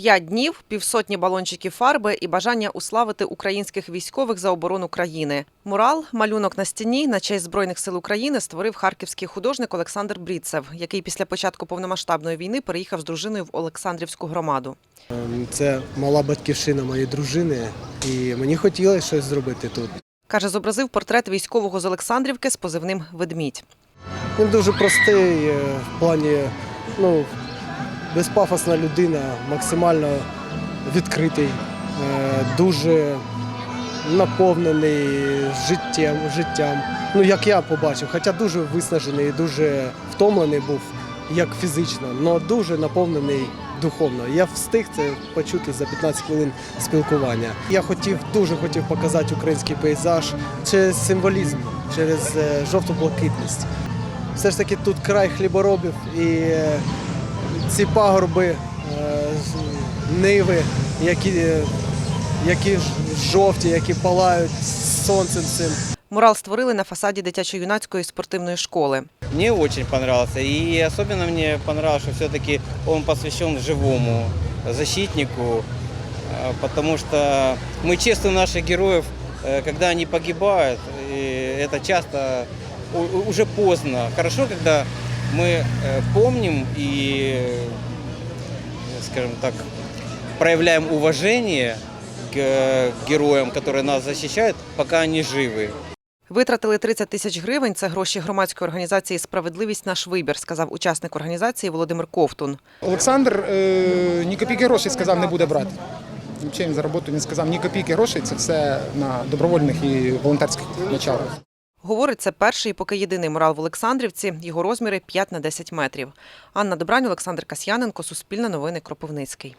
П'ять днів, півсотні балончиків фарби і бажання уславити українських військових за оборону країни. Мурал, малюнок на стіні на честь збройних сил України створив харківський художник Олександр Бріцев, який після початку повномасштабної війни переїхав з дружиною в Олександрівську громаду. Ем, Це мала батьківщина моєї дружини, і мені хотілося щось зробити тут. Каже, зобразив портрет військового з Олександрівки з позивним Ведмідь. Він дуже простий е, в плані, ну, безпафосна людина, максимально відкритий, е, дуже наповнений життям, життям. Ну, як я побачив, хоча дуже виснажений, дуже втомлений був, як фізично, але дуже наповнений духовно. Я встиг це почути за 15 хвилин спілкування. Я хотів, дуже хотів показати український пейзаж через символізм, через е, жовто-блакитність. Все ж таки тут край хліборобів і е, ці пагорби, е, з- ниви, які, е, які ж- жовті, які палають сонцем цим. Мурал створили на фасаді дитячо-юнацької спортивної школи. Мне очень понравился. И особенно мне понравилось, что все-таки он посвящен живому защитнику, э, потому что мы чествуем наших героев, э, когда они погибают. И это часто у- у- уже поздно. Хорошо, когда мы э, помним и, э, скажем так, проявляем уважение к э, героям, которые нас защищают, пока они живы. Витратили 30 тисяч гривень. Це гроші громадської організації Справедливість наш вибір, сказав учасник організації Володимир Ковтун. Олександр е, ні копійки грошей сказав, не буде брати. Взагалі він за роботу не сказав ні копійки грошей, це все на добровольних і волонтерських началах. Говорить, це перший і поки єдиний мурал в Олександрівці. Його розміри 5 на 10 метрів. Анна Добрань, Олександр Касьяненко, Суспільне новини, Кропивницький.